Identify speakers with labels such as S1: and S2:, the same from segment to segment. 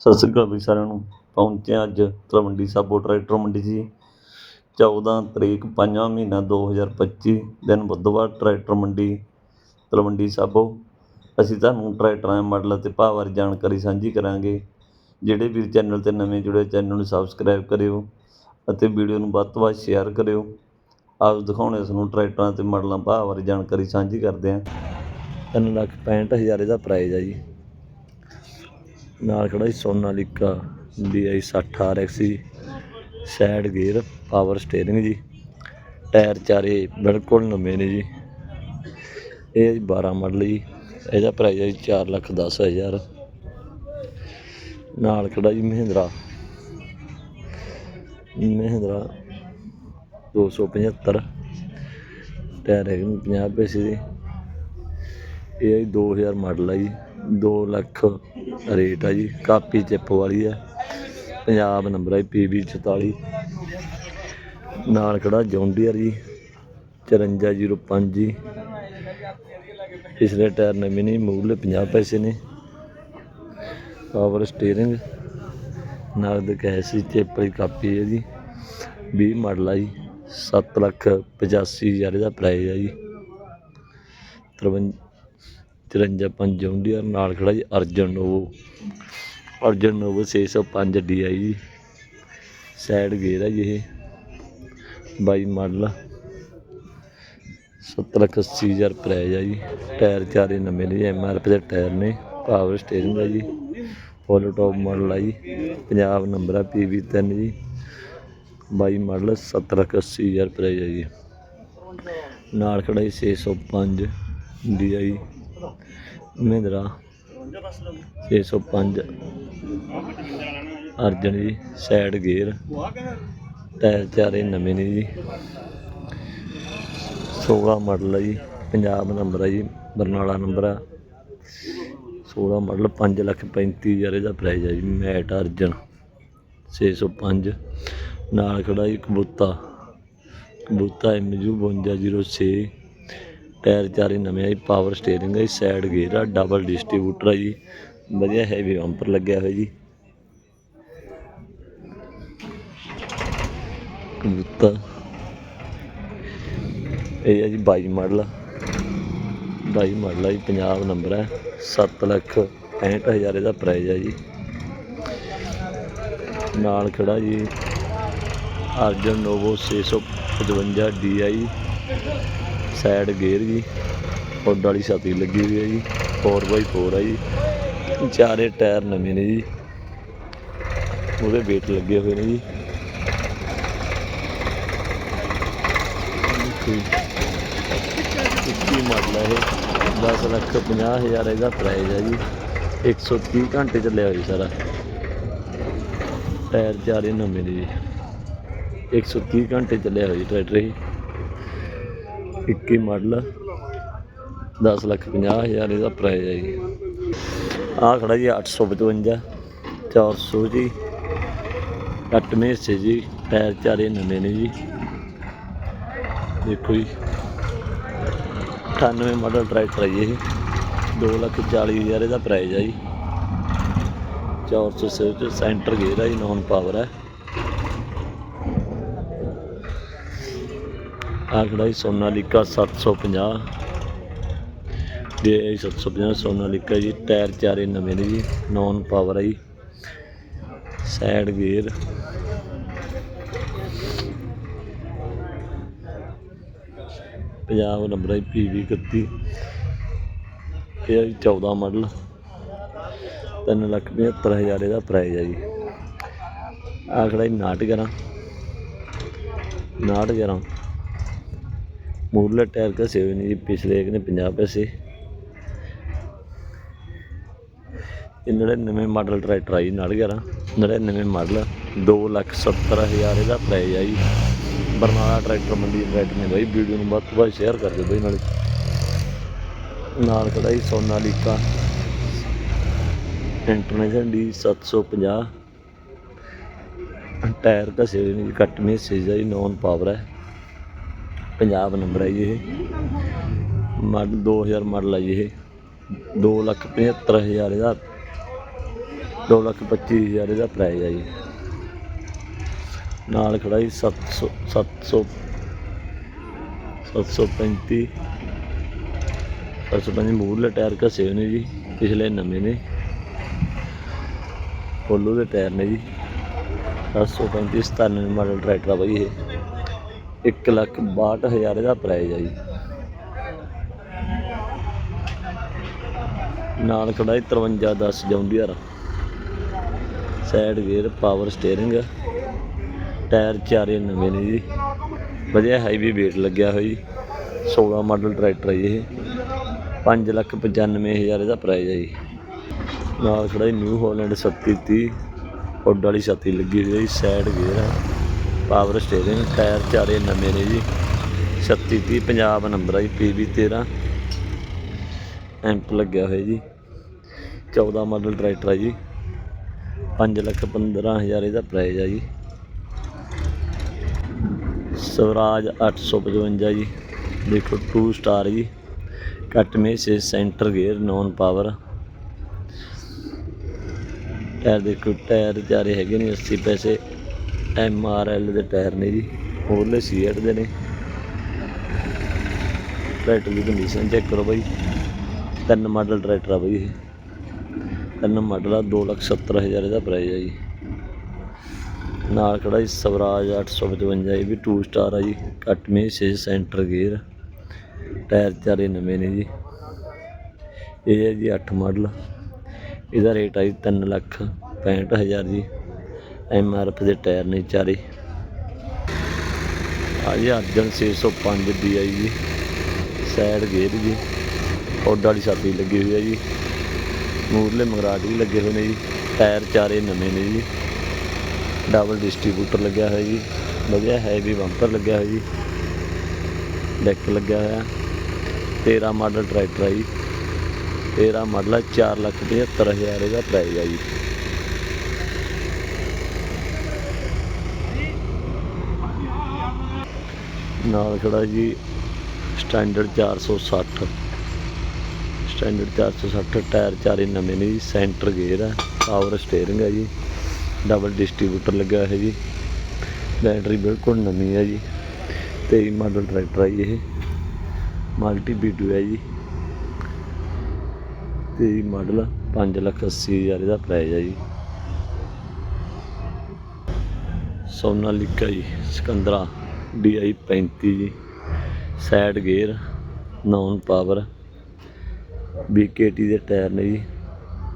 S1: ਸਤਿ ਸ੍ਰੀ ਅਕਾਲ ਵੀ ਸਾਰਿਆਂ ਨੂੰ। ਪਹੁੰਚੇ ਹਾਂ ਅੱਜ ਤਲਵੰਡੀ ਸਾਬੋ ਟਰੈਕਟਰ ਮੰਡੀ ਜੀ। ਚੌਦ੍ਹਾਂ ਤਰੀਕ ਪੰਜਵਾਂ ਮਹੀਨਾ ਦੋ ਹਜ਼ਾਰ ਪੱਚੀ, ਦਿਨ ਬੁੱਧਵਾਰ ਟਰੈਕਟਰ ਮੰਡੀ ਤਲਵੰਡੀ ਸਾਬੋ। ਅਸੀਂ ਤੁਹਾਨੂੰ ਟਰੈਕਟਰਾਂ ਦੇ ਮਾਡਲ ਅਤੇ ਭਾਅ ਬਾਰੇ ਜਾਣਕਾਰੀ ਸਾਂਝੀ ਕਰਾਂਗੇ। ਜਿਹੜੇ ਵੀਰ ਚੈਨਲ 'ਤੇ ਨਵੇਂ ਜੁੜੇ ਚੈਨਲ ਨੂੰ ਸਬਸਕ੍ਰਾਈਬ ਕਰਿਓ ਅਤੇ ਵੀਡੀਓ ਨੂੰ ਵੱਧ ਤੋਂ ਵੱਧ ਸ਼ੇਅਰ ਕਰਿਓ। ਆਪ ਦਿਖਾਉਣੇ ਤੁਹਾਨੂੰ ਟਰੈਕਟਰਾਂ ਅਤੇ ਮਾਡਲਾਂ ਭਾਅ ਬਾਰੇ ਜਾਣਕਾਰੀ ਸਾਂਝੀ ਕਰਦੇ ਹਾਂ। ਤਿੰਨ ਲੱਖ ਪੈਂਹਠ ਹਜ਼ਾਰ ਇਹਦਾ ਪ੍ਰਾਈਜ਼ ਆ ਜੀ। ਨਾਲ ਖੜਾ ਜੀ Sonalika D I 60 R X ਜੀ ਸਾਈਡ ਗੇਅਰ ਪਾਵਰ ਸਟੀਅਰਿੰਗ ਜੀ ਟਾਇਰ ਚਾਰੇ ਬਿਲਕੁਲ ਨਵੇਂ ਨੇ ਜੀ। ਇਹ ਹੈ 12 ਮਾਡਲ ਜੀ, ਇਹਦਾ ਪ੍ਰਾਈਸ ਹੈ ਜੀ 4 ਲੱਖ 10 ਹਜ਼ਾਰ। ਨਾਲ ਖੜਾ ਜੀ ਮਹਿੰਦਰਾ ਮਹਿੰਦਰਾ 275 ਟਾਇਰ ਹੈਗੇ ਨੇ 50 ਪੈਸੇ ਦੇ ਇਹ ਹੈ ਜੀ 2000 ਮਾਡਲ ਹੈ ਜੀ। 2 ਲੱਖ ਰੇਟ ਆ ਜੀ, ਕਾਪੀ ਚਿੱਪ ਵਾਲੀ ਹੈ ਪੰਜਾਬ ਨੰਬਰ ਹੈ ਪੀਬੀ 44 ਨਾਲ ਖੜਾ ਜੌਂਡੀਅਰ ਜੀ 5405 ਜੀ। ਪਿਛਲੇ ਟਾਇਰ ਨਵੇਂ ਨੇ, ਮੂਹਰਲੇ 50 ਪੈਸੇ ਨੇ। ਪਾਵਰ ਸਟੀਅਰਿੰਗ ਨਗਦ ਕੈਸ਼ ਦੀ ਚਿੱਪ ਵਾਲੀ ਕਾਪੀ ਹੈ ਜੀ। 20 ਮਾਡਲ ਆ ਜੀ 7 ਲੱਖ 85 ਹਜ਼ਾਰ ਇਹਦਾ ਪ੍ਰਾਈਸ ਆ ਜੀ। 53 53 ਪੰਜ ਜੌਂਡੀਅਰ ਨਾਲ ਖੜਾ ਜੀ Arjun Novo. Arjun Novo 605 D I ਜੀ। ਸਾਈਡ ਗੇਅਰ ਹੈ ਜੀ ਇਹ। ਬਾਈ ਮਾਡਲ 70 ਲੱਖ 80 ਹਜ਼ਾਰ ਪ੍ਰਾਈਜ਼ ਆ ਜੀ। ਟਾਇਰ ਚਾਰੇ ਨਵੇਂ ਨੇ ਐਮ ਆਰ ਪੀ ਦੇ ਟਾਇਰ ਨੇ। ਪਾਵਰ ਸਟੀਅਰਿੰਗ ਆ ਜੀ। ਫੁੱਲ ਟੌਪ ਮਾਡਲ ਆ ਜੀ। ਪੰਜਾਬ ਨੰਬਰ ਆ ਪੀ ਵੀ 3 ਜੀ। 22 ਮਾਡਲ 70 ਲੱਖ 80 ਹਜ਼ਾਰ ਪ੍ਰਾਈਜ਼ ਆ ਜੀ। ਨਾਲ ਖੜਾ ਜੀ 605 ਡੀ ਆਈ ਮਹਿੰਦਰਾ। 605 ਅਰਜਨ ਜੀ ਸਾਈਡ ਗੇਅਰ। ਟਾਇਰ ਚਾਰੇ ਨਵੇਂ ਨੇ ਜੀ। 16 ਮਾਡਲ ਹੈ ਜੀ, ਪੰਜਾਬ ਨੰਬਰ ਹੈ ਜੀ, ਬਰਨਾਲਾ ਨੰਬਰ ਆ। 16 ਮਾਡਲ 5 ਲੱਖ 35 ਹਜ਼ਾਰ ਇਹਦਾ ਪ੍ਰਾਈਸ ਹੈ ਜੀ, ਮੈਟ ਅਰਜਨ। 605 ਨਾਲ ਖੜਾ ਜੀ ਕਬੂਤਾ। ਕਬੂਤਾ ਐਮਯੂ 5206 ਟਾਇਰ ਚਾਰੇ ਨਵੇਂ ਆ ਜੀ ਪਾਵਰ ਸਟੀਅਰਿੰਗ ਹੈ ਜੀ ਸਾਈਡ ਗੇਅਰ ਆ ਡਬਲ ਡਿਸਟ੍ਰੀਬਿਊਟਰ ਆ ਜੀ। ਵਧੀਆ ਹੈਵੀ ਬੰਪਰ ਲੱਗਿਆ ਹੋਇਆ ਜੀ। ਕਬੂਤਰ। ਇਹ ਆ ਜੀ 22 ਮਾਡਲ। 22 ਮਾਡਲ ਹੈ ਜੀ ਪੰਜਾਬ ਨੰਬਰ ਹੈ 7 ਲੱਖ 65000 ਇਹਦਾ ਪ੍ਰਾਈਸ ਹੈ ਜੀ। ਨਾਲ ਖੜਾ ਜੀ, Arjun Novo 655 DI side gear ਜੀ। ਹੁੱਡ ਵਾਲੀ ਛਾਤੀ ਲੱਗੀ ਹੋਈ ਹੈ ਜੀ। 4x4 ਹੈ ਜੀ। ਚਾਰੇ ਟਾਇਰ ਨਵੇਂ ਨੇ ਜੀ। ਉਹਦੇ ਵੇਟ ਲੱਗੇ ਹੋਏ ਨੇ ਜੀ। ਇੱਕੀ ਮਾਡਲ ਹੈ ਇਹ। 10 ਲੱਖ 50 ਹਜ਼ਾਰ ਇਹਦਾ ਪ੍ਰਾਈਸ ਹੈ ਜੀ। 130 ਘੰਟੇ ਚੱਲਿਆ ਹੋਈ ਸਾਰਾ। ਟਾਇਰ ਚਾਰੇ ਨਵੇਂ ਨੇ ਜੀ। 130 ਘੰਟੇ ਚੱਲਿਆ ਹੋਈ ਟਰੈਕਟਰ ਇਹ। 21 ਮਾਡਲ। 10 ਲੱਖ 50 ਹਜ਼ਾਰ ਇਹਦਾ ਪ੍ਰਾਈਸ ਹੈ ਜੀ। ਆਹ ਖੜਾ ਜੀ 855 400 ਜੀ। ਅੱਠਵੇਂ ਹਿੱਸੇ ਜੀ, ਟਾਇਰ ਚਾਰੇ ਨਵੇਂ ਨੇ ਜੀ। ਦੇਖੋ ਜੀ। 98 ਮਾਡਲ ਟਰੈਕਟਰ ਹੈ ਜੀ। ਇਹ 2 ਲੱਖ 40 ਹਜ਼ਾਰ ਇਹਦਾ ਪ੍ਰਾਈਸ ਹੈ ਜੀ। 400 ਸਿਰਫ ਸੈਂਟਰ ਗੇਅਰ ਹੈ ਜੀ ਨੌਨ ਪਾਵਰ ਹੈ। ਆ ਖੜਾ ਹੀ ਸੋਨਾਲੀਕਾ 750 ਦੇ 750 ਸੋਨਾਲੀਕਾ ਜੀ, ਟਾਇਰ ਚਾਰੇ ਨਵੇਂ ਨੇ ਜੀ ਨੌਨ ਪਾਵਰ ਆ ਜੀ ਸਾਈਡ ਗੇਅਰ ਪੰਜਾਬ ਨੰਬਰ ਹੈ PV 31 ਇਹ 14 ਮਾਡਲ 375000 ਇਹਦਾ ਪ੍ਰਾਈਜ਼ ਹੈ ਜੀ। ਆਖੜਾ 911 911 मूल टायर का सेवन जी ਨੇ एक ਪੈਸੇ। पंजाह पैसे ਨੜਿਨਵੇਂ ਮਾਡਲ ਟਰੈਕਟਰ ਆ ਜੀ 911 ਨਵੇਂ ਮਾਡਲ 2 ਲੱਖ 70 ਹਜ਼ਾਰ ਇਹਦਾ ਪ੍ਰਾਈਜ਼ ਆ ਜੀ ਬਰਨਾਲਾ ਟਰੈਕਟਰ ਮੰਡੀ ਟਰੈਕਟਰ ਨੇ ਬਾਈ, ਵੀਡੀਓ ਨੂੰ ਵੱਧ ਤੋਂ ਵੱਧ ਸ਼ੇਅਰ ਕਰ ਦਿਓ ਬਾਈ ਨਾਲੇ। ਨਾਲ ਖੜਾ ਜੀ ਸੋਨਾਲੀਕਾ ਇੰਟਰਨੈਸ਼ਨਲ ਡੀ 750 ਟਾਇਰ ਘਸੇ ਹੋਏ ਨੇ ਜੀ ਕੱਟਵੇਂ ਸੇਜ ਆ ਜੀ ਨੌਨ ਪਾਵਰ ਹੈ। ਪੰਜਾਬ ਨੰਬਰ ਹੈ ਜੀ ਇਹ। ਮਾਡਲ 2000 ਮਾਡਲ ਹੈ ਜੀ ਇਹ। 2 ਲੱਖ 75 ਹਜ਼ਾਰ ਇਹਦਾ, ਦੋ ਲੱਖ ਪੱਚੀ ਹਜ਼ਾਰ ਇਹਦਾ ਪ੍ਰਾਈਜ਼ ਹੈ ਜੀ। ਨਾਲ ਖੜਾ ਜੀ 700 700 735 735 ਮੂਰਲੇ ਟਾਇਰ ਘਸੇ ਹੋਏ ਨੇ ਜੀ, ਪਿਛਲੇ ਨਵੇਂ ਨੇ। ਪੋਲੋ ਦੇ ਟਾਇਰ ਨੇ ਜੀ। 735 97 ਮਾਡਲ ਟਰੈਕਟਰ ਆ ਬਾਈ ਇਹ। 1 ਲੱਖ 62 ਹਜ਼ਾਰ ਇਹਦਾ ਪ੍ਰਾਈਜ਼ ਆ ਜੀ। ਨਾਲ ਖੜਾ ਜੀ 53 10 John Deere side gear power steering tyre ਚਾਰੇ ਨਵੇਂ ਨੇ ਜੀ। ਵਧੀਆ ਹੈਵੀ ਵੇਟ ਲੱਗਿਆ ਹੋਇਆ ਜੀ। 16 ਮਾਡਲ ਟਰੈਕਟਰ ਹੈ ਜੀ ਇਹ। 5 ਲੱਖ 95 ਹਜ਼ਾਰ ਇਹਦਾ ਪ੍ਰਾਈਜ਼ ਹੈ ਜੀ। ਨਾਲ ਖੜਾ ਜੀ ਨਿਊ ਹਾਲੈਂਡ 3730 ਹੁੱਡ ਵਾਲੀ ਛਾਤੀ ਲੱਗੀ ਹੋਈ ਹੈ ਜੀ ਸਾਈਡ ਗੇਅਰ ਹੈ ਪਾਵਰ ਸਟੀਅਰਿੰਗ, ਟਾਇਰ ਚਾਰੇ ਨਵੇਂ ਨੇ ਜੀ। 3630 ਪੰਜਾਬ ਨੰਬਰ ਆ ਜੀ PB 13 ਐਂਪ ਲੱਗਿਆ ਹੋਇਆ ਜੀ। 14 ਮਾਡਲ ਟਰੈਕਟਰ ਆ ਜੀ। 5 ਲੱਖ 15 ਹਜ਼ਾਰ ਇਹਦਾ ਪ੍ਰਾਈਜ਼ ਆ ਜੀ। ਸਵਰਾਜ 855 ਜੀ। ਦੇਖੋ 2 ਸਟਾਰ ਜੀ। ਕੱਟ Massey centre gear non power tyre ਦੇਖੋ, ਟਾਇਰ ਚਾਰੇ ਹੈਗੇ ਨੇ 80 ਪੈਸੇ। ਐਮ ਆਰ ਐਲ ਦੇ ਟਾਇਰ ਨੇ ਜੀ, ਹੋਰਲੇ ਸੀਐਟ ਦੇ ਨੇ। ਟਰੈਕਟਰ ਦੀ ਕੰਡੀਸ਼ਨ ਚੈੱਕ ਕਰੋ ਬਾਈ। ਤਿੰਨ ਮਾਡਲ ਟਰੈਕਟਰ ਆ ਬਾਈ ਇਹ। ਤਿੰਨ ਮਾਡਲ ਆ 270000 ਇਹਦਾ ਪ੍ਰਾਈਸ ਆ ਜੀ। ਨਾਲ ਖੜਾ ਜੀ ਸਵਰਾਜ 855 ਇਹ ਵੀ 2 ਸਟਾਰ ਆ ਜੀ। ਕੱਟ Massey centre gear tyre ਚਾਰੇ ਨਵੇਂ ਨੇ ਜੀ। ਇਹ ਹੈ ਜੀ 8 ਮਾਡਲ ਇਹਦਾ ਰੇਟ ਆ ਜੀ 3 ਲੱਖ 65000 ਜੀ। ਐਮ ਆਰ ਐਫ ਦੇ ਟਾਇਰ ਨੇ ਚਾਰੇ। ਆ ਜੀ ਅਰਜਨ 605 ਦੀ ਆਈ ਜੀ। ਸਾਈਡ ਗੇਅਰ ਜੀ। ਹੁੱਡ ਵਾਲੀ ਛਾਤੀ ਲੱਗੀ ਹੋਈ ਹੈ ਜੀ। ਮੂਰਲੇ ਮਗਰਾਟ ਵੀ ਲੱਗੇ ਹੋਏ ਨੇ ਜੀ। ਟਾਇਰ ਚਾਰੇ ਨਵੇਂ ਨੇ ਜੀ। ਡਬਲ ਡਿਸਟ੍ਰੀਬਿਊਟਰ ਲੱਗਿਆ ਹੋਇਆ ਜੀ। ਵਧੀਆ ਹੈਵੀ ਬੰਪਰ ਲੱਗਿਆ ਹੋਇਆ ਜੀ। ਡੈਕ ਲੱਗਿਆ ਹੋਇਆ। 13 ਮਾਡਲ ਟਰੈਕਟਰ ਹੈ ਜੀ। 13 ਮਾਡਲ ਹੈ 4 ਲੱਖ 75 ਹਜ਼ਾਰ ਇਹਦਾ ਪ੍ਰਾਈਸ ਹੈ ਜੀ। ਨਾਲ ਖੜਾ ਜੀ ਸਟੈਂਡਰਡ 460 ਸਟੈਂਡਰਡ 460 ਟਾਇਰ ਚਾਰੇ ਨਵੇਂ ਨੇ ਜੀ ਸੈਂਟਰ ਗੇਅਰ ਹੈ ਪਾਵਰ ਸਟੀਅਰਿੰਗ ਹੈ ਜੀ ਡਬਲ ਡਿਸਟ੍ਰੀਬਿਊਟਰ ਲੱਗਾ ਹੈ ਜੀ ਬੈਟਰੀ ਬਿਲਕੁਲ ਨਵੀਂ ਹੈ ਜੀ 23 ਮਾਡਲ ਟਰੈਕਟਰ ਹੈ ਜੀ ਇਹ ਮਲਟੀ ਬੀਟੂ ਹੈ ਜੀ 23 ਮਾਡਲ 5 ਲੱਖ 80 ਹਜ਼ਾਰ ਇਹਦਾ ਪ੍ਰਾਈਸ ਹੈ ਜੀ। ਸੋਨਾਲੀਕਾ ਜੀ, ਸਿਕੰਦਰਾ। DI 35 ਜੀ side gear, non power BKT ਦੇ ਟਾਇਰ ਨੇ ਜੀ,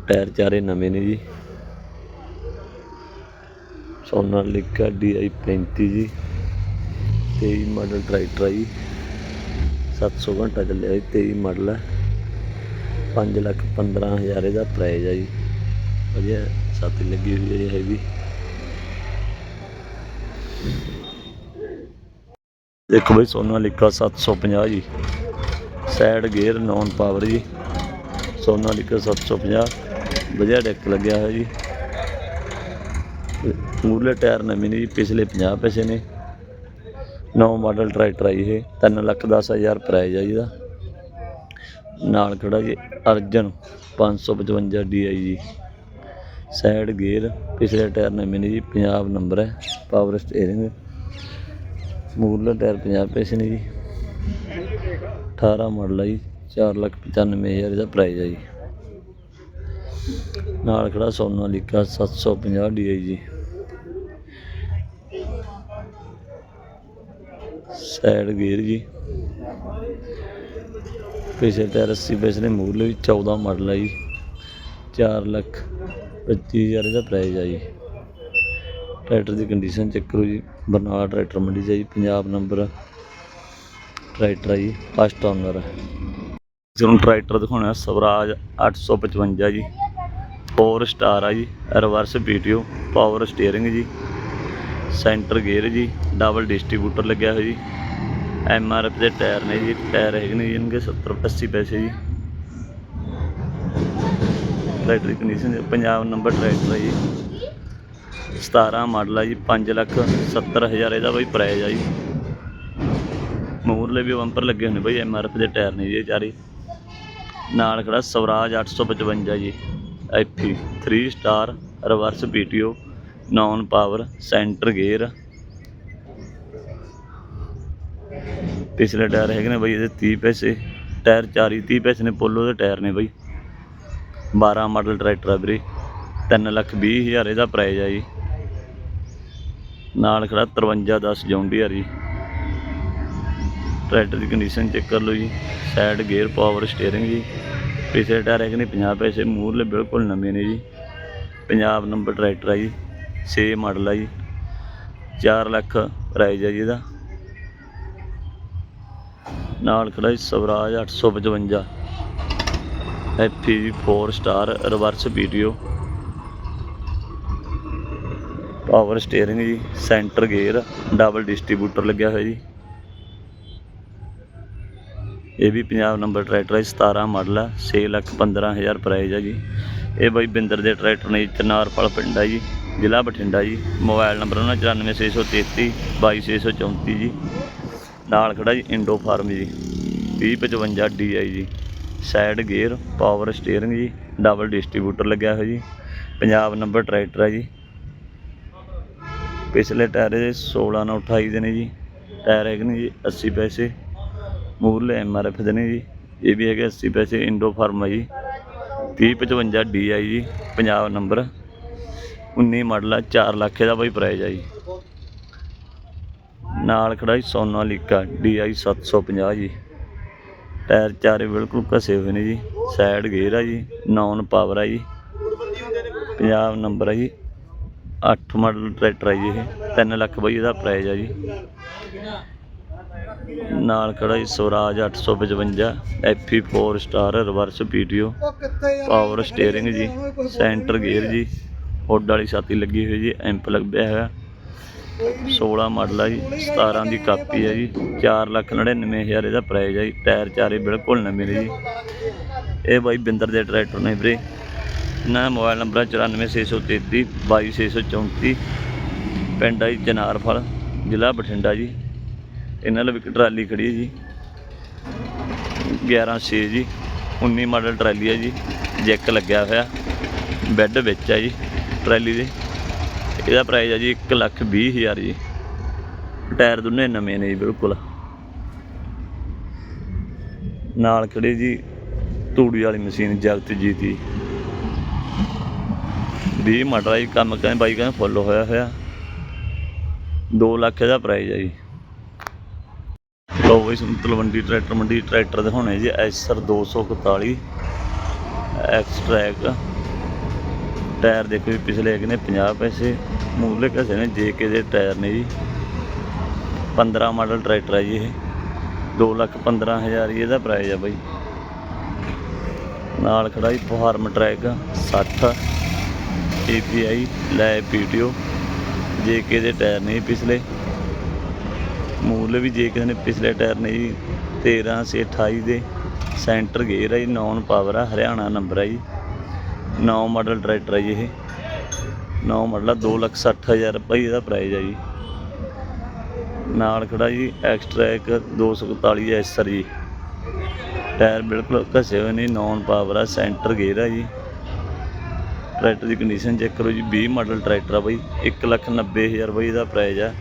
S1: ਟਾਇਰ ਚਾਰੇ ਨਵੇਂ ਨੇ ਜੀ। ਸੋਨਾਲੀਕਾ DI 35 ਜੀ 23 ਮਾਡਲ ਟਰੈਕਟਰ ਹੈ ਜੀ 700 ਘੰਟਾ ਚੱਲਿਆ ਜੀ 23 ਮਾਡਲ ਹੈ 5 ਲੱਖ 15 ਹਜ਼ਾਰ ਇਹਦਾ ਪ੍ਰਾਈਜ਼ ਹੈ ਜੀ। ਵਧੀਆ ਛਾਤੀ ਲੱਗੀ ਹੋਈ ਹੈ ਜੀ ਹੈਵੀ ਦੇਖੋ ਬਈ ਸੋਨਾਲੀਕਾ 750 ਜੀ। ਸਾਈਡ ਗੇਅਰ ਨੌਨ ਪਾਵਰ ਜੀ। ਸੋਨਾਲੀਕਾ 750 ਵਧੀਆ ਡੈਕ ਲੱਗਿਆ ਹੋਇਆ ਜੀ। ਮੂਰਲੇ ਟਾਇਰ ਨਵੇਂ ਨੇ ਜੀ, ਪਿਛਲੇ 50 ਪੈਸੇ ਨੇ। ਨੌ ਮਾਡਲ ਟਰੈਕਟਰ ਹੈ ਇਹ। 3 ਲੱਖ 10 ਹਜ਼ਾਰ ਪ੍ਰਾਈਜ਼ ਆ ਜੀ ਇਹਦਾ। ਨਾਲ ਖੜਾ ਜੀ ਅਰਜਨ 555 DI ਜੀ ਸਾਈਡ ਗੇਅਰ ਪਿਛਲੇ ਟਾਇਰ ਨਵੇਂ ਨੇ ਜੀ, ਪੰਜਾਬ ਨੰਬਰ ਹੈ। ਪਾਵਰ ਸਟੀਅਰਿੰਗ ਮੂਰਲਾ ਟਾਇਰ 50 ਪੈਸੇ ਨੇ ਜੀ। 18 ਮਾਡਲ ਆ ਜੀ 4 ਲੱਖ 95 ਹਜ਼ਾਰ ਇਹਦਾ ਪ੍ਰਾਈਜ਼ ਹੈ ਜੀ। ਨਾਲ ਖੜਾ ਸੋਨਾਲੀਕਾ 750 DI ਜੀ। ਸਾਈਡ ਗੇਅਰ ਜੀ। ਪਿਛਲੇ ਟਾਇਰ 80 ਪੈਸੇ ਨੇ ਮੂਰਲੇ ਵੀ 14 ਮਾਡਲ ਆ ਜੀ। 4 ਲੱਖ 25 ਹਜ਼ਾਰ ਇਹਦਾ ਪ੍ਰਾਈਜ਼ ਹੈ ਜੀ। ਟਰੈਕਟਰ ਦੀ ਕੰਡੀਸ਼ਨ ਚੈੱਕ ਕਰੋ ਜੀ। ਬਰਨਾਲਾ ਟਰੈਕਟਰ ਮੰਡੀ ਜੀ ਪੰਜਾਬ ਨੰਬਰ ਟਰੈਕਟਰ ਹੈ ਜੀ ਫਸਟ ਓਨਰ ਹੈ ਤੁਹਾਨੂੰ ਟਰੈਕਟਰ ਦਿਖਾਉਣਾ, ਸਵਰਾਜ 855 ਜੀ। 4 ਸਟਾਰ ਆ ਜੀ ਰਿਵਰਸ ਪੀਟੀਓ ਪਾਵਰ ਸਟੀਅਰਿੰਗ ਜੀ। ਸੈਂਟਰ ਗੇਅਰ ਜੀ ਡਬਲ ਡਿਸਟ੍ਰੀਬਿਊਟਰ ਲੱਗਿਆ ਹੋਇਆ ਜੀ। ਐਮ ਆਰ ਐਫ ਦੇ ਟਾਇਰ ਨੇ ਜੀ ਟਾਇਰ ਹੈਗੇ ਨੇ ਜੀ, ਇਹਨਾਂ ਦੇ 70 80 ਪੈਸੇ ਜੀ। ਟਰੈਕਟਰ ਦੀ ਕੰਡੀਸ਼ਨ ਪੰਜਾਬ ਨੰਬਰ ਟਰੈਕਟਰ ਹੈ ਜੀ। 17 ਮਾਡਲ ਆ ਜੀ 5 ਲੱਖ 70 ਹਜ਼ਾਰ ਇਹਦਾ ਬਈ ਪ੍ਰਾਈਜ਼ ਆ ਜੀ। ਮੂਰਲੇ ਵੀ ਬੰਪਰ ਲੱਗੇ ਹੋਏ ਨੇ ਬਈ ਐਮ ਆਰ ਐਫ ਦੇ ਟਾਇਰ ਨੇ ਜੀ ਇਹ ਚਾਰੇ। ਨਾਲ ਖੜਾ ਸਵਰਾਜ 855 ਜੀ FE 3 star reverse PTO non power centre gear ਪਿਛਲੇ ਟਾਇਰ ਹੈਗੇ ਨੇ ਬਈ ਇਹਦੇ 30 ਪੈਸੇ ਟਾਇਰ ਚਾਰੀ 30 ਪੈਸੇ ਨੇ ਪੋਲੋ ਦੇ ਟਾਇਰ ਨੇ ਬਈ। 12 ਮਾਡਲ ਟਰੈਕਟਰ ਆ ਵੀਰੇ। 3 ਲੱਖ 20 ਹਜ਼ਾਰ ਇਹਦਾ ਪ੍ਰਾਈਜ਼ ਆ ਜੀ। ਨਾਲ ਖੜਾ 5310 ਜੌਂਡੀਆਰ ਜੀ। ਟਰੈਕਟਰ ਦੀ ਕੰਡੀਸ਼ਨ ਚੈੱਕ ਕਰ ਲਓ ਜੀ। ਸਾਈਡ ਗੇਅਰ ਪਾਵਰ ਸਟੀਅਰਿੰਗ ਜੀ। ਪਿਛਲੇ ਟਾਇਰ ਹੈਗੇ ਨੇ 50 ਪੈਸੇ ਮੂਰਲੇ ਬਿਲਕੁਲ ਨਵੇਂ ਨੇ ਜੀ। ਪੰਜਾਬ ਨੰਬਰ ਟਰੈਕਟਰ ਆ ਜੀ। 6 ਮਾਡਲ ਆ ਜੀ। 4 ਲੱਖ ਪ੍ਰਾਈਜ਼ ਆ ਜੀ ਇਹਦਾ। ਨਾਲ ਖੜਾ ਜੀ Swaraj 855 F E 4 star reverse video power steering ਜੀ ਸੈਂਟਰ ਗੇਅਰ ਡਬਲ ਡਿਸਟ੍ਰੀਬਿਊਟਰ ਲੱਗਿਆ ਹੋਇਆ ਜੀ। ਇਹ ਵੀ ਪੰਜਾਬ ਨੰਬਰ ਟਰੈਕਟਰ ਹੈ 17 ਮਾਡਲ ਹੈ 6 ਲੱਖ 15000 ਪ੍ਰਾਈਜ਼ ਹੈ ਜੀ। ਇਹ ਬਾਈ ਬਿੰਦਰ ਦੇ ਟਰੈਕਟਰ ਨੇ ਜੀ, ਚਨਾਰਪਲ ਪਿੰਡ ਹੈ ਜੀ ਜ਼ਿਲ੍ਹਾ ਬਠਿੰਡਾ ਜੀ। ਮੋਬਾਈਲ ਨੰਬਰ ਉਹਨਾਂ 94633 22634 ਜੀ। ਨਾਲ ਖੜਾ ਜੀ ਇੰਡੋ ਫਾਰਮ ਜੀ 3055 DI ਜੀ। ਸਾਈਡ ਗੇਅਰ ਪਾਵਰ ਸਟੀਅਰਿੰਗ ਜੀ ਡਬਲ ਡਿਸਟ੍ਰੀਬਿਊਟਰ ਲੱਗਿਆ ਹੋਇਆ ਜੀ। ਪੰਜਾਬ ਨੰਬਰ ਟਰੈਕਟਰ ਹੈ ਜੀ। ਪਿਛਲੇ ਟਾਇਰ ਦੇ 16 ਨਾਲ 28 ਦੇ ਨੇ ਜੀ। ਟਾਇਰ ਹੈਗੇ ਨੇ ਜੀ 80 ਪੈਸੇ। ਮੂਰਲੇ ਐਮਆਰਐਫ ਦੇ ਨੇ ਜੀ। ਇਹ ਵੀ ਹੈਗੇ 80 ਪੈਸੇ, ਇੰਡੋ ਫਾਰਮ ਹੈ ਜੀ 3055 DI ਜੀ ਪੰਜਾਬ ਨੰਬਰ। 19 ਮਾਡਲ ਆ 4 ਲੱਖ ਦਾ ਬਾਈ ਪ੍ਰਾਈਜ਼ ਆ ਜੀ। ਨਾਲ ਖੜਾ ਜੀ ਸੋਨਾਲੀਕਾ DI 750 ਜੀ। ਟਾਇਰ ਚਾਰੇ ਬਿਲਕੁਲ ਘਸੇ ਹੋਏ ਨੇ ਜੀ। ਸਾਈਡ ਗੇਅਰ ਆ ਜੀ, ਨੌਨ ਪਾਵਰ ਆ ਜੀ। ਪੰਜਾਬ ਨੰਬਰ ਆ ਜੀ। 8 ਮਾਡਲ ਟਰੈਕਟਰ ਆ ਜੀ ਇਹ 3 ਲੱਖ ਬਾਈ ਇਹਦਾ ਪ੍ਰਾਈਜ਼ ਆ ਜੀ। ਨਾਲ ਖੜਾ ਜੀ Swaraj 855 FE 4 star reverse PTO power steering ਜੀ ਸੈਂਟਰ ਗੇਅਰ ਜੀ ਹੁੱਡ ਵਾਲੀ ਛਾਤੀ ਲੱਗੀ ਹੋਈ ਜੀ ਐਂਪ ਲੱਗਿਆ ਹੋਇਆ। 16 ਮਾਡਲ ਆ ਜੀ 17 ਦੀ ਕਾਪੀ ਹੈ ਜੀ 4 ਲੱਖ 99 ਹਜ਼ਾਰ ਇਹਦਾ ਪ੍ਰਾਈਜ਼ ਹੈ ਜੀ, ਟਾਇਰ ਚਾਰੇ ਬਿਲਕੁਲ ਨਵੇਂ ਨੇ ਜੀ। ਇਹ ਬਾਈ ਬਿੰਦਰ ਦੇ ਟਰੈਕਟਰ ਨੇ ਵੀਰੇ। ਇਹਨਾਂ ਦਾ ਮੋਬਾਈਲ ਨੰਬਰ 94633 22634 ਪਿੰਡ ਆ ਜੀ ਜਨਾਰਫਲ, ਜ਼ਿਲ੍ਹਾ ਬਠਿੰਡਾ ਜੀ। ਇਹਨਾਂ ਲਈ ਇੱਕ ਟਰਾਲੀ ਖੜੀ ਹੈ ਜੀ 11 ਜੀ 19 ਮਾਡਲ ਟਰਾਲੀ ਹੈ ਜੀ, ਜੈਕ ਲੱਗਿਆ ਹੋਇਆ, ਬੈੱਡ ਵਿੱਚ ਹੈ ਜੀ ਟਰਾਲੀ ਦੇ। ਇਹਦਾ ਪ੍ਰਾਈਸ ਹੈ ਜੀ 1 ਲੱਖ 20 ਹਜ਼ਾਰ ਜੀ। ਟਾਇਰ ਦੋਨੇ ਨਵੇਂ ਨੇ ਜੀ, ਬਿਲਕੁਲ। ਨਾਲ ਖੜੇ ਜੀ, ਤੂੜੀ ਵਾਲੀ ਮਸ਼ੀਨ ਜਗਤ ਜੀ ਦੀ 20 ਮਾਡਲ ਹੈ ਜੀ, ਕੰਮ ਕਹਿੰਦੇ ਬਾਈ ਕਹਿੰਦੇ ਫੁੱਲ ਹੋਇਆ ਹੋਇਆ। 2 ਲੱਖ ਇਹਦਾ ਪ੍ਰਾਈਜ਼ ਹੈ ਜੀ। ਲੋ ਬਈ ਤੁਹਾਨੂੰ ਤਲਵੰਡੀ ਟਰੈਕਟਰ ਮੰਡੀ, ਟਰੈਕਟਰ ਦਿਖਾਉਣੇ ਜੀ, ਐਸਰ 241 ਐਕਸਟ੍ਰੈਕ। ਟਾਇਰ ਦੇਖੋ ਜੀ, ਪਿਛਲੇ ਹੈਗੇ ਨੇ 50 ਪੈਸੇ। ਮੂਹਰਲੇ ਘਸੇ ਨੇ ਜੇਕੇ ਦੇ ਟਾਇਰ ਨੇ ਜੀ। 15 ਮਾਡਲ ਟਰੈਕਟਰ ਹੈ ਜੀ ਇਹ। 2 ਲੱਖ 15 ਹਜ਼ਾਰ ਇਹਦਾ ਪ੍ਰਾਈਸ ਆ ਬਾਈ। ਨਾਲ ਖੜਾ ਜੀ, ਫਾਰਮ ਟਰੈਕ 60 API ਲੈ ਪੀਟੀਓ। ਜੇਕੇ ਦੇ ਟਾਇਰ ਨੇ ਪਿਛਲੇ। ਮੂਲ ਵੀ ਜੇ ਕਿਸੇ ਨੇ ਪਿਛਲੇ ਟਾਇਰ ਨੇ ਜੀ 13 ਸੇ 28 ਦੇ ਸੈਂਟਰ ਗੇਅਰ ਹੈ ਜੀ ਨੌਨ ਪਾਵਰ ਆ, ਹਰਿਆਣਾ ਨੰਬਰ ਹੈ ਜੀ। ਨੌ ਮਾਡਲ ਟਰੈਕਟਰ ਹੈ ਜੀ ਇਹ। ਨੌ ਮਾਡਲ ਆ 2 ਲੱਖ 60 ਹਜ਼ਾਰ ਰੁਪਏ ਇਹਦਾ ਪ੍ਰਾਈਸ ਹੈ ਜੀ। ਨਾਲ ਖੜਾ ਜੀ ਐਕਸਟਰਾ ਇੱਕ 241 ਐਸਰ ਜੀ। ਟਾਇਰ ਬਿਲਕੁਲ ਘਸੇ ਹੋਏ ਨੇ ਨੌਨ ਪਾਵਰ ਆ, ਸੈਂਟਰ ਗੇਅਰ ਹੈ ਜੀ। ਟਰੈਕਟਰ ਦੀ ਕੰਡੀਸ਼ਨ ਚੈੱਕ ਕਰੋ ਜੀ 20 ਮਾਡਲ ਟਰੈਕਟਰ ਆ ਬਾਈ 1 ਲੱਖ 90 ਹਜ਼ਾਰ ਬਾਈ ਇਹਦਾ ਪ੍ਰਾਈਜ਼ ਆ।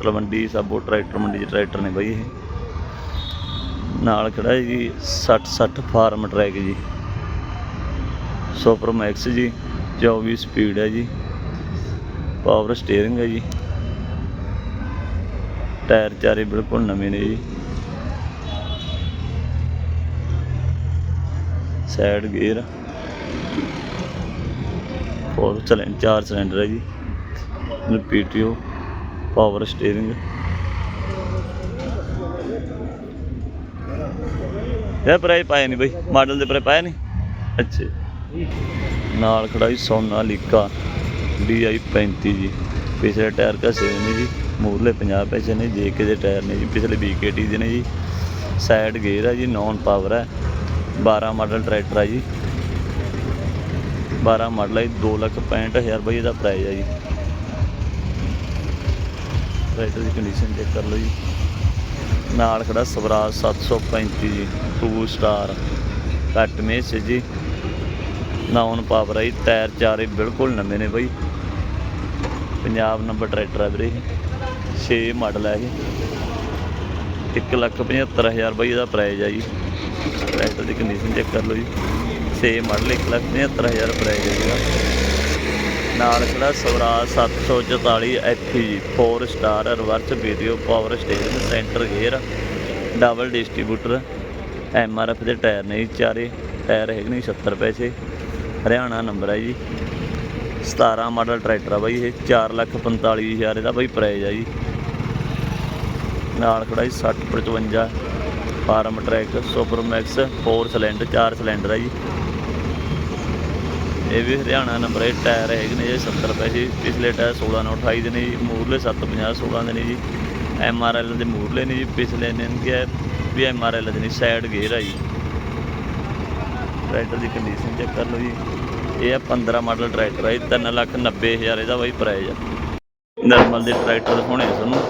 S1: ਤਲਵੰਡੀ ਸਾਬੋ ਟਰੈਕਟਰ, ਮੰਡੀ 'ਚ ਟਰੈਕਟਰ ਨੇ ਬਾਈ ਇਹ। ਨਾਲ ਖੜਾ ਜੀ 60 60 ਫਾਰਮ ਟਰੈਕ ਜੀ। ਸੁਪਰ ਮੈਕਸ ਜੀ 24 ਸਪੀਡ ਹੈ ਜੀ। ਪਾਵਰ ਸਟੀਅਰਿੰਗ ਹੈ ਜੀ। ਟਾਇਰ ਚਾਰੇ ਬਿਲਕੁਲ ਨਵੇਂ ਨੇ ਜੀ। ਸਾਈਡ ਗੇਅਰ ਫੋਰ ਸਿਲੰਡਰ ਚਾਰ ਸਿਲੰਡਰ ਹੈ ਜੀ। ਪੀਟੀਓ ਪਾਵਰ ਸਟੀਅਰਿੰਗ ਇਹ ਪ੍ਰਾਈਸ ਪਾਇਆ ਨਹੀਂ ਬਈ ਮਾਡਲ ਦੇ ਪ੍ਰਾਈਸ ਪਾਇਆ ਨਹੀਂ ਅੱਛਾ। ਨਾਲ ਖੜਾ ਜੀ ਸੋਨਾ ਸੋਨਾਲੀਕਾ DI 35 ਜੀ। ਪਿਛਲੇ ਟਾਇਰ ਘਸੇ ਨੇ ਜੀ ਮੂਰਲੇ 50 ਪੈਸੇ ਨੇ JK ਦੇ ਟਾਇਰ ਨੇ ਜੀ, ਪਿਛਲੇ BKT ਦੇ ਨੇ ਜੀ। ਸਾਈਡ ਗੇਅਰ ਆ ਜੀ ਨੌਨ ਪਾਵਰ ਹੈ 12 ਮਾਡਲ ਟਰੈਕਟਰ ਆ ਜੀ। 12 ਮਾਡਲ ਹੈ 2 ਲੱਖ 65000 ਰੁਪਏ ਦਾ ਪ੍ਰਾਈਸ ਹੈ ਜੀ। ਟਰੈਕਟਰ ਦੀ ਕੰਡੀਸ਼ਨ ਚੈੱਕ ਕਰ ਲਓ ਜੀ। ਨਾਲ ਖੜਾ ਸਵਰਾਜ 735 ਜੀ 2 ਸਟਾਰ ਕੱਟ ਮੇਸ ਜੀ ਨਾਉਨ ਪਾਵਰ ਹੈ ਜੀ ਟਾਇਰ ਚਾਰੇ ਬਿਲਕੁਲ ਨਵੇਂ ਨੇ ਬਾਈ। ਪੰਜਾਬ ਨੰਬਰ ਟਰੈਕਟਰ ਹੈ ਵੀਰੇ 6 ਮਾਡਲ ਹੈ ਇਹ। ਇੱਕ ਲੱਖ ਪਝੱਤਰ ਹਜ਼ਾਰ ਬਾਈ ਇਹਦਾ ਪ੍ਰਾਈਜ਼ ਹੈ ਜੀ। ਟਰੈਕਟਰ ਦੀ ਕੰਡੀਸ਼ਨ ਚੈੱਕ ਕਰ ਲਓ ਜੀ। 6 ਮਾਡਲ ਇੱਕ ਲੱਖ ਪਝੱਤਰ ਹਜ਼ਾਰ ਪ੍ਰਾਈਜ਼ ਹੈ ਇਹਦਾ ਨਾਲ ਖੜਾ Swaraj 744 F E 4 star reverse video power steering centre gear double distributor M R F ਦੇ ਟਾਇਰ ਨੇ ਜੀ ਚਾਰੇ। ਟਾਇਰ ਹੈਗੇ ਨੇ 70 ਪੈਸੇ। ਹਰਿਆਣਾ ਨੰਬਰ ਹੈ ਜੀ। 17 ਮਾਡਲ ਟਰੈਕਟਰ ਆ ਬਾਈ ਇਹ 445000 ਇਹਦਾ ਬਾਈ ਪ੍ਰਾਈਜ਼ ਆ ਜੀ। ਨਾਲ ਖੜਾ ਜੀ 60 55 Farmtrac super max 4 cylinder 4 cylinder ਆ ਜੀ। ਇਹ ਵੀ ਹਰਿਆਣਾ ਨੰਬਰ ਹੈ, ਟਾਇਰ ਹੈਗੇ ਨੇ ਜੀ 70 ਪੈਸੇ ਪਿਛਲੇ ਟਾਇਰ 16 ਨਾਲ 28 ਦੇ ਨੇ ਜੀ ਮੂਰਲੇ 750 16 ਦੇ ਨੇ ਜੀ। ਐਮ ਆਰ ਐਲ ਦੇ ਮੂਰਲੇ ਨੇ ਜੀ, ਪਿਛਲੇ ਨੇ ਕਿ ਵੀ ਐਮ ਆਰ ਐਲ ਦੇ ਨਹੀਂ ਸਾਈਡ ਗੇਅਰ ਆ ਜੀ। ਟਰੈਕਟਰ ਦੀ ਕੰਡੀਸ਼ਨ ਚੈੱਕ ਕਰ ਲਓ ਜੀ। ਇਹ ਆ 15 ਮਾਡਲ ਟਰੈਕਟਰ ਹੈ 3 ਲੱਖ 90 ਹਜ਼ਾਰ ਇਹਦਾ ਬਾਈ ਪ੍ਰਾਈਜ਼ ਆ। ਨਰਮਲ ਦੇ ਟਰੈਕਟਰ ਦਿਖਾਉਣੇ ਆ ਤੁਹਾਨੂੰ।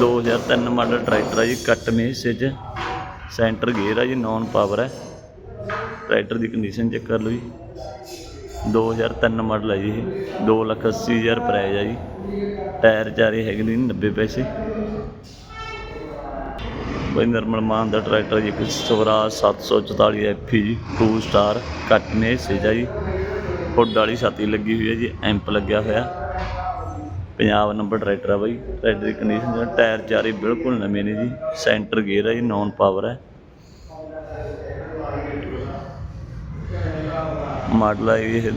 S1: 2003 ਮਾਡਲ ਟਰੈਕਟਰ ਆ ਜੀ, ਕੱਟ ਮੇ ਹਿੱਸੇ 'ਚ ਸੈਂਟਰ ਗੇਅਰ ਆ ਜੀ ਨੌਨ ਪਾਵਰ ਹੈ ਟਰੈਕਟਰ ਦੀ ਕੰਡੀਸ਼ਨ ਚੈੱਕ ਕਰ ਲਓ ਜੀ। 2003 ਮਾਡਲ ਹੈ ਜੀ ਇਹ। 2 ਲੱਖ 80 ਹਜ਼ਾਰ ਪ੍ਰਾਈਜ਼ ਹੈ ਜੀ। ਟਾਇਰ ਚਾਰੇ ਹੈਗੇ ਨੇ 90 ਪੈਸੇ। ਬਈ ਨਰਮਲ ਮਾਨ ਦਾ ਟਰੈਕਟਰ ਜੀ, ਇੱਕ ਸਵਰਾਜ 744 ਐਫੀ ਜੀ 2 ਸਟਾਰ ਕੱਟ ਨੇ, ਸੇਜਾ ਜੀ। ਹੁੱਡ ਵਾਲੀ ਛਾਤੀ ਲੱਗੀ ਹੋਈ ਹੈ ਜੀ ਐਂਪ ਲੱਗਿਆ ਹੋਇਆ। ਪੰਜਾਬ ਨੰਬਰ ਟਰੈਕਟਰ ਆ ਬਾਈ। ਟਰੈਕਟਰ ਦੀ ਕੰਡੀਸ਼ਨ ਟਾਇਰ ਚਾਰੇ ਬਿਲਕੁਲ ਨਵੇਂ ਨੇ ਜੀ। ਸੈਂਟਰ ਗੇਅਰ ਹੈ ਜੀ ਨੌਨ ਪਾਵਰ ਹੈ ਮਾਡਲ ਆ ਜੀ ਇਹ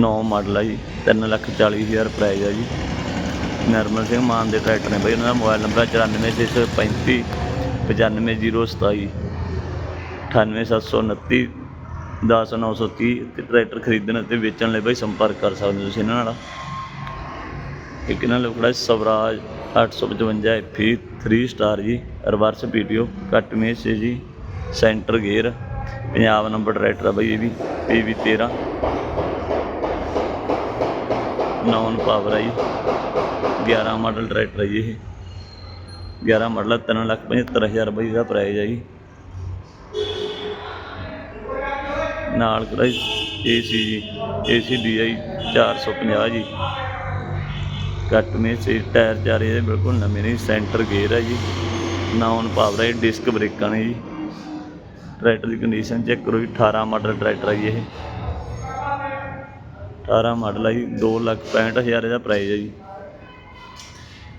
S1: 9 ਮਾਡਲ ਆ ਜੀ 3 ਲੱਖ 40 ਹਜ਼ਾਰ ਪ੍ਰਾਈਜ਼ ਹੈ ਜੀ। ਨਰਮਲ ਸਿੰਘ ਮਾਨ ਦੇ ਟਰੈਕਟਰ ਨੇ ਬਾਈ, ਉਹਨਾਂ ਦਾ ਮੋਬਾਈਲ ਨੰਬਰ 94635 95027 98729 10930 ਤੇ ਟਰੈਕਟਰ ਖਰੀਦਣ ਅਤੇ ਵੇਚਣ ਲਈ ਬਾਈ ਸੰਪਰਕ ਕਰ ਸਕਦੇ ਹੋ ਤੁਸੀਂ ਇਹਨਾਂ ਨਾਲ। ਇੱਕ ਇਹਨਾਂ ਲੋਕੜਾ ਸਵਰਾਜ 855 ਐਫੀ 3 ਸਟਾਰ ਜੀ, ਰਿਵਰਸ ਵੀਡੀਓ ਕੱਟ ਮੇਸ ਜੀ, centre gear. Punjab number tractor ਆ ਬਾਈ ਇਹ ਵੀ ਪੀਵੀ 13 ਨੌਨ ਪਾਵਰ ਆ ਜੀ। 11 ਮਾਡਲ ਟਰੈਕਟਰ ਆ ਜੀ ਇਹ। 11 ਮਾਡਲ 3 ਲੱਖ 75000 ਬਾਈ ਇਹਦਾ ਪ੍ਰਾਈਜ਼ ਹੈ ਜੀ। ਨਾਲ ਕਿਹੜਾ ਏਸੀ ਜੀ ਏਸੀ ਡੀਆਈ 450 ਜੀ ਕੱਟ ਮੇ ਸੇ ਟਾਇਰ ਚਾਰੇ ਇਹਦੇ ਬਿਲਕੁਲ ਨਵੇਂ ਨੇ ਸੈਂਟਰ ਗੇਅਰ ਹੈ ਜੀ। ਨੌਨ ਪਾਵਰ ਹੈ ਡਿਸਕ ਬ੍ਰੇਕਾਂ ਨੇ ਜੀ। ਟਰੈਕਟਰ ਦੀ ਕੰਡੀਸ਼ਨ ਚੈੱਕ ਕਰੋ ਜੀ 18 ਮਾਡਲ ਟਰੈਕਟਰ ਹੈ ਜੀ ਇਹ। 18 ਮਾਡਲ ਆ ਜੀ 2 ਲੱਖ 65000 ਇਹਦਾ ਪ੍ਰਾਈਸ ਹੈ ਜੀ।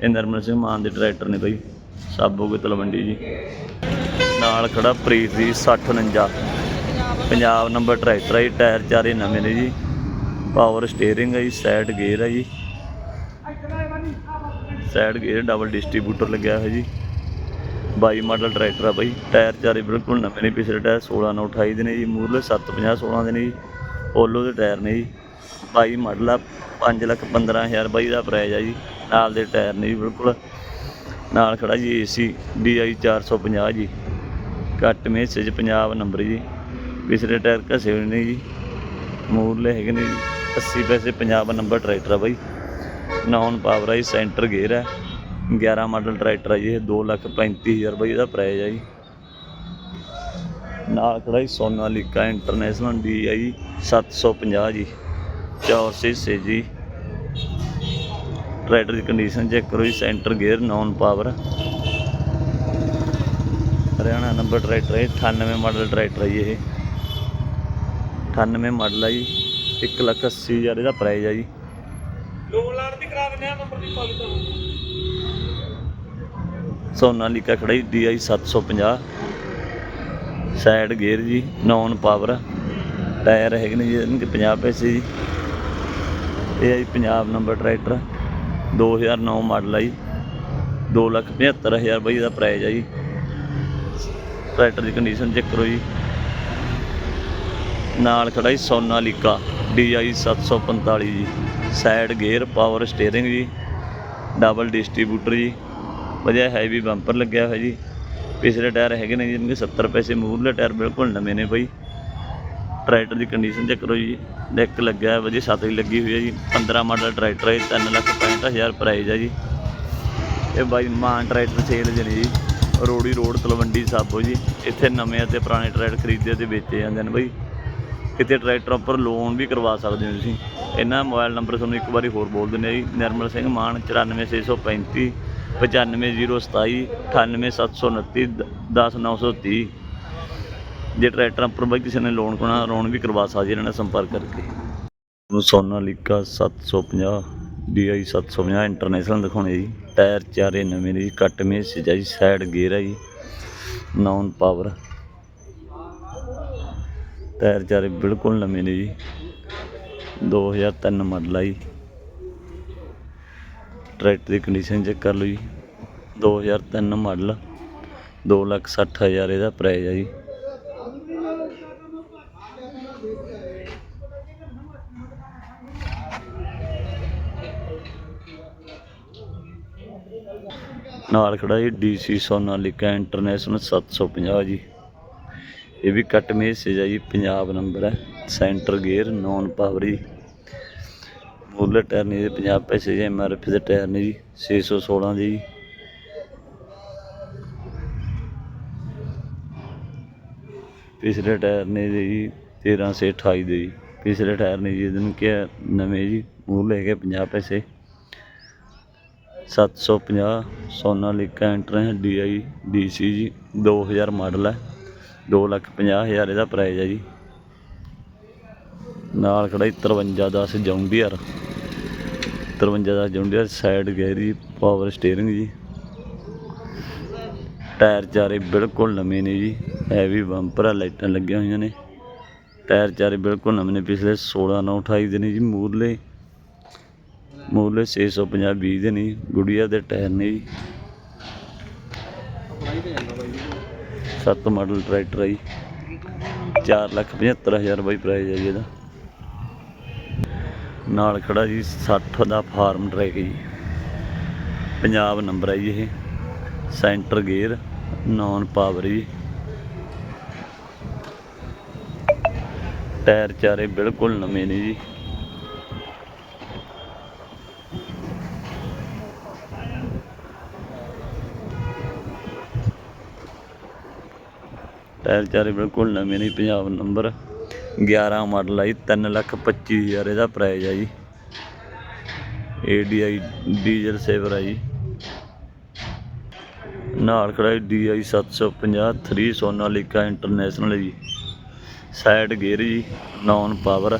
S1: ਇਹ ਨਰਮਲ ਸਿੰਘ ਮਾਨ ਦੇ ਟਰੈਕਟਰ ਨੇ ਬਾਈ, ਸਾਬੋ ਕੇ ਤਲਵੰਡੀ ਜੀ। ਨਾਲ ਖੜਾ ਪ੍ਰੀਤ ਦੀ 6049 ਪੰਜਾਬ ਨੰਬਰ ਟਰੈਕਟਰ ਹੈ ਜੀ, ਟਾਇਰ ਚਾਰੇ ਨਵੇਂ ਨੇ ਜੀ। ਪਾਵਰ ਸਟੀਅਰਿੰਗ ਹੈ ਜੀ ਸਾਈਡ ਗੇਅਰ ਹੈ ਜੀ। ਸਾਈਡ ਗੇਅਰ ਡਬਲ ਡਿਸਟ੍ਰੀਬਿਊਟਰ ਲੱਗਿਆ ਹੋਇਆ ਜੀ। 22 ਮਾਡਲ ਟਰੈਕਟਰ ਆ ਬਾਈ, ਟਾਇਰ ਚਾਰੇ ਬਿਲਕੁਲ ਨਵੇਂ ਨੇ, ਪਿਛਲੇ ਟਾਇਰ 16 ਨਾਲ 28 ਦੇ ਨੇ ਜੀ ਮੂਰਲੇ 750 16 ਦੇ ਨੇ ਜੀ ਪੋਲੋ ਦੇ ਟਾਇਰ ਨੇ ਜੀ। 22 ਮਾਡਲ ਆ 5 ਲੱਖ 15000 ਬਾਈ ਦਾ ਪ੍ਰਾਈਜ਼ ਆ ਜੀ, ਨਾਲ ਦੇ ਟਾਇਰ ਨੇ ਜੀ ਬਿਲਕੁਲ। ਨਾਲ ਖੜਾ ਜੀ ਏਸੀ DI 450 ਜੀ, ਘੱਟ ਮੇਸੇ 'ਚ ਪੰਜਾਬ ਨੰਬਰ ਜੀ। ਪਿਛਲੇ ਟਾਇਰ ਘਸੇ ਹੋਏ ਨੇ ਜੀ ਮੂਰਲੇ ਹੈਗੇ ਨੇ ਜੀ 80 ਪੈਸੇ ਪੰਜਾਬ ਨੰਬਰ ਟਰੈਕਟਰ ਆ ਬਾਈ। ਨੌਨ ਪਾਵਰ ਆ ਜੀ ਸੈਂਟਰ ਗੇਅਰ ਹੈ 11 ਮਾਡਲ ਟਰੈਕਟਰ ਹੈ ਜੀ, ਇਹ 2 ਲੱਖ 35000 ਰੁਪਏ ਦਾ ਪ੍ਰਾਈਸ ਹੈ ਜੀ। ਨਾਲ ਖੜਾ ਜੀ ਸੋਨਾਲੀਕਾ ਇੰਟਰਨੈਸ਼ਨਲ ਡੀ ਹੈ ਜੀ 750 ਜੀ ਚੌਰਸੀ ਸੇ ਜੀ। ਟਰੈਕਟਰ ਦੀ ਕੰਡੀਸ਼ਨ ਚੈੱਕ ਕਰੋ ਜੀ centre gear non power Haryana number tractor ਹੈ 98 ਮਾਡਲ ਟਰੈਕਟਰ ਹੈ ਜੀ ਇਹ। 98 ਮਾਡਲ ਹੈ ਜੀ 1 ਲੱਖ 80 ਹਜ਼ਾਰ ਇਹਦਾ ਪ੍ਰਾਈਸ ਹੈ ਜੀ।
S2: ਲੋਨ ਲਾਣ ਦੀ ਕਰਾ ਦਿੰਦੇ ਆ, ਨੰਬਰ ਦੀ ਕਾਲ ਤੁਹਾਨੂੰ
S1: ਸੋਨਾਲੀਕਾ ਖੜਾ DI 750 ਸਾਈਡ ਗੇਅਰ ਜੀ, ਨੌਨ ਪਾਵਰ। ਟਾਇਰ ਹੈਗੇ ਨੇ ਜੀ, ਇਹਨਾਂ ਦੇ 50 ਪੈਸੇ ਜੀ। ਇਹ ਹੈ ਜੀ ਪੰਜਾਬ ਨੰਬਰ ਟਰੈਕਟਰ। 2009 ਮਾਡਲ ਆ ਜੀ। 2 ਲੱਖ 75000 ਬਾਈ ਦਾ ਪ੍ਰਾਈਸ ਆ ਜੀ। ਟਰੈਕਟਰ ਦੀ ਕੰਡੀਸ਼ਨ ਚੈੱਕ ਕਰੋ ਜੀ। ਨਾਲ ਖੜਾ ਜੀ ਸੋਨਾਲੀਕਾ DI 745 ਜੀ। ਸਾਈਡ ਗੇਅਰ ਪਾਵਰ ਸਟੀਅਰਿੰਗ ਜੀ ਡਬਲ ਡਿਸਟ੍ਰੀਬਿਊਟਰ ਜੀ। ਵਧੀਆ ਹੈਵੀ ਬੰਪਰ ਲੱਗਿਆ ਹੋਇਆ ਜੀ। ਪਿਛਲੇ ਟਾਇਰ ਹੈਗੇ ਨੇ ਜਿਹਨਾਂ ਦੇ 70 ਪੈਸੇ ਮੂਹਰਲੇ ਟਾਇਰ ਬਿਲਕੁਲ ਨਵੇਂ ਨੇ ਬਾਈ। ਟਰੈਕਟਰ ਦੀ ਕੰਡੀਸ਼ਨ ਚੈੱਕ ਕਰੋ ਜੀ। ਡੈਕ ਲੱਗਿਆ ਹੈ ਵਧੀਆ ਛਤਰੀ ਲੱਗੀ ਹੋਈ ਹੈ ਜੀ। 15 ਮਾਡਲ ਟਰੈਕਟਰ ਹੈ 3 ਲੱਖ 65000 ਪ੍ਰਾਈਸ ਹੈ ਜੀ। ਇਹ ਬਾਈ ਮਾਨ ਟਰੈਕਟਰ ਸੇਲ ਜਣੀ ਜੀ। ਰੋੜੀ ਰੋਡ ਤਲਵੰਡੀ ਸਾਬੋ ਜੀ। ਇੱਥੇ ਨਵੇਂ ਅਤੇ ਪੁਰਾਣੇ ਟਰੈਕਟਰ ਖਰੀਦੇ ਤੇ ਵੇਚੇ ਜਾਂਦੇ ਨੇ ਬਾਈ। ਕਿਤੇ ਟਰੈਕਟਰ ਉੱਪਰ ਲੋਨ ਵੀ ਕਰਵਾ ਸਕਦੇ ਹੋ ਤੁਸੀਂ। ਇਹਨਾਂ ਮੋਬਾਈਲ ਨੰਬਰ ਤੁਹਾਨੂੰ ਇੱਕ ਵਾਰੀ ਹੋਰ ਬੋਲ ਦਿੰਦੇ ਆ ਜੀ। ਨਿਰਮਲ ਸਿੰਘ ਮਾਨ 94635 95027 98729 10930 ਜੇ ਟਰੈਕਟਰਾਂ ਉੱਪਰ ਬਾਈ ਕਿਸੇ ਨੇ ਲੋਨ ਕਰਾਉਣਾ ਲੋਨ ਵੀ ਕਰਵਾ ਸਕਦੇ ਇਹਨਾਂ ਨਾਲ ਸੰਪਰਕ ਕਰਕੇ। ਨੂੰ ਸੋਨਾਲੀਕਾ 750 DI 750 ਇੰਟਰਨੈਸ਼ਨਲ ਦਿਖਾਉਣੇ ਜੀ। ਟਾਇਰ ਚਾਰੇ ਨਵੇਂ ਨੇ ਜੀ ਕੱਟ ਮੇਸ ਹੈ ਜੀ ਸਾਈਡ ਗੇਅਰ ਹੈ ਜੀ। ਨਾਨ ਪਾਵਰ ਟਾਇਰ ਚਾਰੇ ਬਿਲਕੁਲ ਨਵੇਂ ਨੇ ਜੀ। 2003 ਮਾਡਲ ਆ ਜੀ। ਟਰੈਕਟਰ ਦੀ ਕੰਡੀਸ਼ਨ ਚੈੱਕ ਕਰ ਲਓ ਜੀ। 2003 ਮਾਡਲ। 260000 ਇਹਦਾ ਪ੍ਰਾਈਸ ਆ ਜੀ। ਨਾਲ ਖੜਾ ਜੀ ਡੀਸੀ ਸੋਨਾਲੀਕਾ ਇੰਟਰਨੈਸ਼ਨਲ 750 ਜੀ। ਇਹ ਵੀ ਕੱਟ ਮੈਸੇਜ ਹੈ ਜੀ, ਪੰਜਾਬ ਨੰਬਰ ਹੈ ਸੈਂਟਰ ਗੇਅਰ ਨੌਨ ਪਾਵਰੀ ਜੀ। ਮੁੱਲ ਟਾਇਰ ਨੇ ਜੀ 50 ਪੈਸੇ ਜੀ ਐਮਆਰਐਫ ਦੇ ਟਾਇਰ ਨੇ ਜੀ 616 ਦੇ ਜੀ। ਪਿਛਲੇ ਟਾਇਰ ਨੇ ਜੀ 13 ਸੇ 28 ਦੇ ਜੀ। ਪਿਛਲੇ ਟਾਇਰ ਨੇ ਜੀ ਇਹਨੂੰ ਕਿਹਾ ਨਵੇਂ ਜੀ ਮੁੱਲ ਲੈ ਕੇ 50 ਪੈਸੇ। 750 ਸੋਨਾਲੀਕਾ ਐਂਟਰ ਡੀ ਆਈ ਡੀ ਸੀ ਜੀ 2000 ਮਾਡਲ ਹੈ। ਦੋ ਲੱਖ ਪੰਜਾਹ ਹਜ਼ਾਰ ਇਹਦਾ ਪ੍ਰਾਈਜ਼ ਹੈ ਜੀ। ਨਾਲ ਖੜਾ ਜੀ 5310 John Deere. 5310 John Deere side gear ਜੀ ਪਾਵਰ ਸਟੀਅਰਿੰਗ ਜੀ। ਟਾਇਰ ਚਾਰੇ ਬਿਲਕੁਲ ਨਵੇਂ ਨੇ ਜੀ ਹੈਵੀ ਬੰਪਰ ਆ, ਲਾਈਟਾਂ ਲੱਗੀਆਂ ਹੋਈਆਂ ਨੇ। ਟਾਇਰ ਚਾਰੇ ਬਿਲਕੁਲ ਨਵੇਂ ਨੇ, ਪਿਛਲੇ 16 9 28 ਦੇ ਨੇ ਜੀ ਮੂਰਲੇ। ਮੂਰਲੇ 650 20 ਦੇ ਨੇ ਜੀ ਗੁੜੀਆ ਦੇ ਟਾਇਰ ਨੇ ਜੀ। ਸੱਤ ਮਾਡਲ ਟਰੈਕਟਰ ਹੈ ਜੀ। 4 ਲੱਖ 75 ਹਜ਼ਾਰ ਬਾਈ ਪ੍ਰਾਈਜ਼ ਹੈ ਜੀ ਇਹਦਾ। ਨਾਲ ਖੜਾ ਜੀ 60 ਦਾ ਫਾਰਮ ਟਰੈਕ ਜੀ। ਪੰਜਾਬ ਨੰਬਰ ਹੈ ਜੀ ਇਹ। ਸੈਂਟਰ ਗੇਅਰ ਨੌਨ ਪਾਵਰ ਜੀ। ਟਾਇਰ ਚਾਰੇ ਬਿਲਕੁਲ ਨਵੇਂ ਨੇ ਜੀ। ਟਾਇਰ ਚਾਰੇ ਬਿਲਕੁਲ ਨਵੇਂ ਨੇ ਪੰਜਾਬ ਨੰਬਰ 11 ਮਾਡਲ ਆ ਜੀ 3 ਲੱਖ 25 ਹਜ਼ਾਰ ਇਹਦਾ ਪ੍ਰਾਈਜ਼ ਆ ਜੀ। ADI ਡੀਜ਼ਲ ਸੇਵਰ ਆ ਜੀ। ਨਾਲ ਖੜਾ DI 750 3 ਸੋਨਾਲੀਕਾ ਇੰਟਰਨੈਸ਼ਨਲ ਜੀ। ਸਾਈਡ ਗੇਅਰ ਜੀ ਨੌਨ ਪਾਵਰ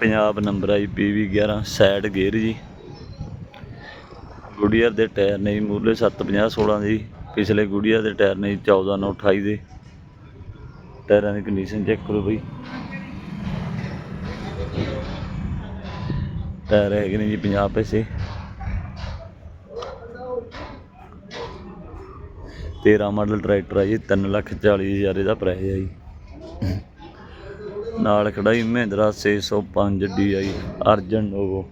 S1: ਪੰਜਾਬ ਨੰਬਰ ਆਈ ਜੀ PV 11 ਸਾਈਡ ਗੇਅਰ ਜੀ। ਗੁਡੀਅਰ ਦੇ ਟਾਇਰ ਨੇ ਜੀ ਮੂਰਲੇ 750 16 ਦੇ ਜੀ। ਪਿਛਲੇ ਗੁੜੀਆ ਦੇ ਟਾਇਰ ਨੇ ਜੀ 14 9 28 ਦੇ। ਟਾਇਰਾਂ ਦੀ ਕੰਡੀਸ਼ਨ ਚੈੱਕ ਕਰੋ ਬਈ। ਟਾਇਰ ਹੈਗੇ ਨੇ ਜੀ 50 ਪੈਸੇ। 13 ਮਾਡਲ ਟਰੈਕਟਰ ਆ ਜੀ 3 ਲੱਖ 40 ਹਜ਼ਾਰ ਇਹਦਾ ਪ੍ਰਾਈਸ ਆ ਜੀ। ਨਾਲ ਖੜਾ ਜੀ Mahindra 605 DI Arjun Novo.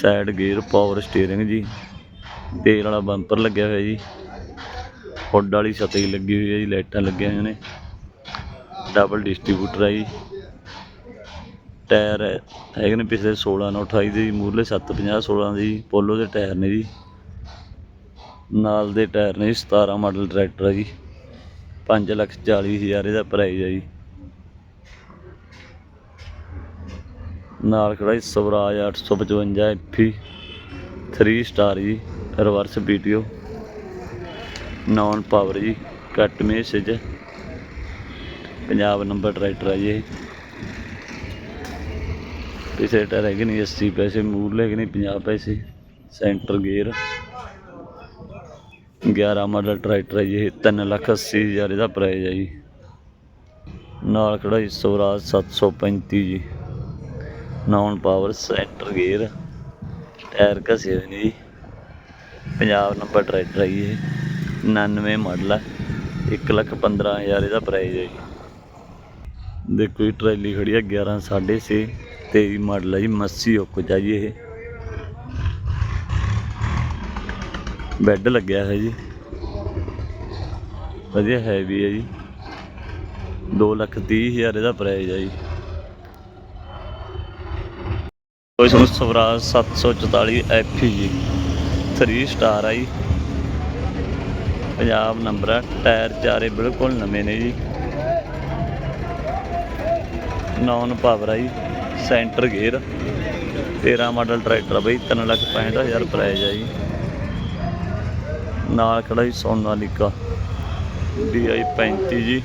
S1: Side gear power steering ਜੀ। ਤੇਲ ਵਾਲਾ ਬੰਪਰ ਲੱਗਿਆ ਹੋਇਆ ਜੀ। ਹੁੱਡ ਵਾਲੀ ਛਤਰੀ ਲੱਗੀ ਹੋਈ ਹੈ ਜੀ, ਲਾਈਟਾਂ ਲੱਗੀਆਂ ਹੋਈਆਂ ਨੇ। ਡਬਲ ਡਿਸਟ੍ਰੀਬਿਊਟਰ ਹੈ ਜੀ। ਟਾਇਰ ਹੈਗੇ ਨੇ ਪਿਛਲੇ 16 ਨਾਲ 28 ਦੇ ਜੀ ਮੂਰਲੇ 750 16 ਦੇ ਜੀ ਪੋਲੋ ਦੇ ਟਾਇਰ ਨੇ ਜੀ। ਨਾਲ ਦੇ ਟਾਇਰ ਨੇ ਜੀ 17 ਮਾਡਲ ਟਰੈਕਟਰ ਹੈ ਜੀ। 5 ਲੱਖ 40 ਹਜ਼ਾਰ ਇਹਦਾ ਪ੍ਰਾਈਸ ਹੈ ਜੀ। ਨਾਲ ਖੜਾ ਜੀ, ਸਵਰਾਜ 855 ਐਫੀ 3 ਸਟਾਰ ਜੀ। ਰਿਵਰਸ ਪੀਟੀਓ ਨੌਨ ਪਾਵਰ ਜੀ ਕੱਟ ਮੈਸੇਜ ਪੰਜਾਬ ਨੰਬਰ ਟਰੈਕਟਰ ਆ ਜੀ ਇਹ। ਪਿਛਲੇ ਟਾਇਰ ਹੈਗੇ ਨੇ 80 ਪੈਸੇ ਮੂਰਲੇ ਹੈਗੇ ਨੇ 50 ਪੈਸੇ। ਸੈਂਟਰ ਗੇਅਰ 11 ਮਾਡਲ ਟਰੈਕਟਰ ਹੈ ਜੀ ਇਹ 3 ਲੱਖ 80 ਹਜ਼ਾਰ ਇਹਦਾ ਪ੍ਰਾਈਸ ਹੈ ਜੀ। ਨਾਲ ਖੜਾ ਜੀ ਸਵਰਾਜ 735 ਜੀ। Non power centre gear tyre ਘਸੇ ਹੋਏ ਨੇ ਜੀ। ਪੰਜਾਬ ਨੰਬਰ ਟਰੈਕਟਰ ਹੈ ਜੀ ਇਹ। 99 ਮਾਡਲ ਹੈ 1 ਲੱਖ 15 ਹਜ਼ਾਰ ਇਹਦਾ ਪ੍ਰਾਈਸ ਹੈ ਜੀ। ਦੇਖੋ ਜੀ, ਟਰੈਲੀ ਖੜੀ ਹੈ 11 6.5 23 ਮਾਡਲ ਹੈ ਜੀ, ਮੱਸੀ ਓਕਜਾ ਜੀ ਇਹ। ਬੈੱਡ ਲੱਗਿਆ ਹੈ ਜੀ। ਵਧੀਆ ਹੈਵੀ ਹੈ ਜੀ। 2 ਲੱਖ 30 ਹਜ਼ਾਰ ਇਹਦਾ ਪ੍ਰਾਈਸ ਹੈ ਜੀ। ਕੋਈ ਤੁਹਾਨੂੰ ਸਵਰਾਜ 744 ਐਫ ਜੀ। 3 ਸਟਾਰ ਆ ਜੀ। ਪੰਜਾਬ ਨੰਬਰ ਆ ਟਾਇਰ ਚਾਰੇ ਬਿਲਕੁਲ ਨਵੇਂ ਨੇ ਜੀ। ਨੌਨ ਪਾਵਰ ਆ ਜੀ ਸੈਂਟਰ ਗੇਅਰ 13 ਮਾਡਲ ਟਰੈਕਟਰ ਆ ਬਈ 3 ਲੱਖ 65000 ਪ੍ਰਾਈਜ਼ ਆ ਜੀ। ਨਾਲ ਖੜਾ ਜੀ ਸੋਨਾਲੀਕਾ DI 35 ਜੀ।